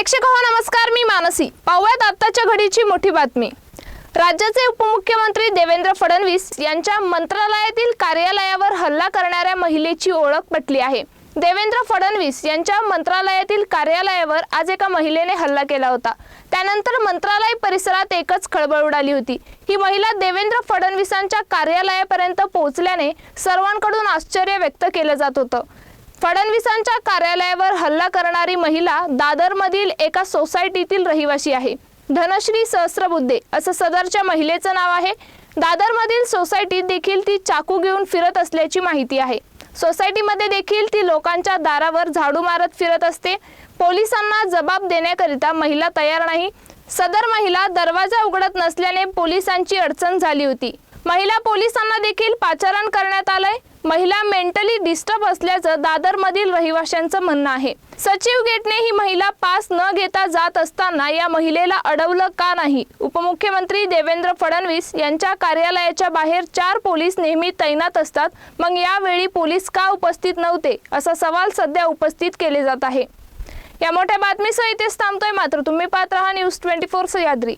प्रेक्षक हो नमस्कार मी मानसी. पाहूयात आत्ताच्या घडीची मोठी बातमी. राज्याचे उपमुख्यमंत्री देवेंद्र फडणवीस यांच्या मंत्रालयातील कार्यालयावर हल्ला करणाऱ्या महिलेची ओळख पटली आहे. देवेंद्र फडणवीस यांच्या मंत्रालयातील कार्यालयावर आज एका महिलेने हल्ला केला होता. त्यानंतर मंत्रालय परिसरात एकच खळबळ उडाली होती. ही महिला देवेंद्र फडणवीसांच्या कार्यालयापर्यंत पोहोचल्याने सर्वांकडून आश्चर्य व्यक्त केलं जात होतं. फडणवीसांच्या कार्यालयावर हल्ला करणारी महिला दादरमधील एका सोसायटीतील रहिवासी आहे. धनश्री सहस्रबुद्धे असं सदरच्या महिलेचं नाव आहे. दादरमधील सोसायटीत देखील ती चाकू घेऊन फिरत असल्याची माहिती आहे. सोसायटीमध्ये देखील ती लोकांच्या दारावर झाडू मारत फिरत असते. पोलिसांना जबाब देण्याकरिता महिला तयार नाही. सदर महिला दरवाजा उघडत नसल्याने पोलिसांची अडचण झाली होती. महिला पोलिसांना देखील पाचारण करण्यात आलंय. महिला मेंटली डिस्टर्ब असल्याचं दादरमधील रहिवाशांचं म्हणणं आहे. सचिव गेटने ही महिला पास न घेता जात असताना या महिलेला अडवलं का नाही? उपमुख्यमंत्री देवेंद्र फडणवीस यांच्या कार्यालयाच्या बाहेर चार पोलीस नेहमी तैनात असतात. मग यावेळी पोलीस का उपस्थित नव्हते? असा सवाल सध्या उपस्थित केले जात आहे. या मोठ्या बातमीसह इथेच थांबतोय मात्र तुम्ही पाहत रहा न्यूज ट्वेंटी फोर सह्याद्री